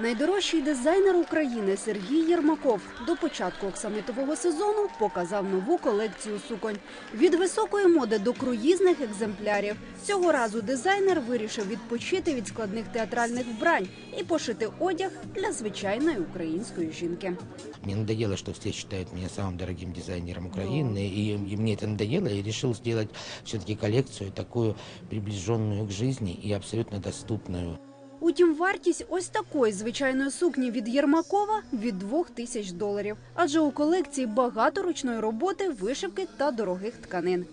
Найдорожчий дизайнер України Сергій Єрмаков до початку оксамитового сезону показав нову колекцію суконь від високої моди до круїзних екземплярів. Цього разу дизайнер вирішив відпочити від складних театральних вбрань і пошити одяг для звичайної української жінки. Мне надоело, что все считают меня самым дорогим дизайнером Украины, и, и мне это надоело, и решил сделать все-таки коллекцию такую приближенную к жизни и абсолютно доступную. Утім, вартість ось такої звичайної сукні від Єрмакова від двох тисяч доларів. Адже у колекції багато ручної роботи, вишивки та дорогих тканин.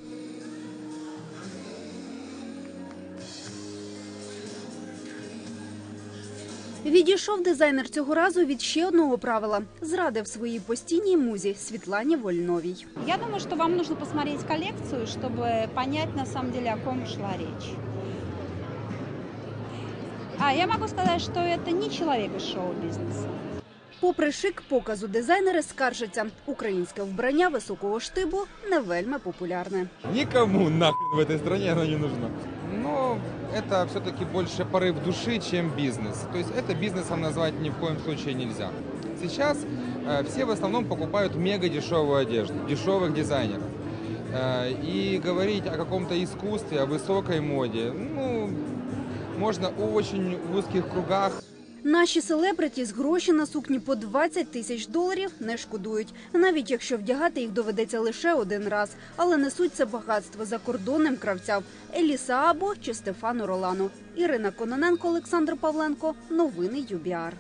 Відійшов дизайнер цього разу від ще одного правила зрадив своїй постійній музі Світлані Вольновій. Я думаю, что вам нужно посмотреть коллекцию, чтобы понять на самом деле, о ком шла речь. А я могу сказать, что это не человек из шоу-бизнеса. Попри шик показу дизайнери скаржаться, українське вбрання високого штибу не вельми популярне. Никому нахрен в этой стране оно не нужно. Но это все-таки больше порыв души, чем бизнес. То есть это бизнесом назвать ни в коем случае нельзя. Сейчас э, все в основном покупают мега дешевую одежду, дешевых дизайнеров. Э, и говорить о каком-то искусстве, о высокой моде, ну, можно в очень узких кругах. Наші селебриті з гроші на сукні по 20 тисяч доларів не шкодують, навіть якщо вдягати їх доведеться лише один раз, але несуть це багатство закордонним кравцям Еліса Або чи Стефану Ролану. Ірина Кононенко, Олександр Павленко. Новини ЮБІАР.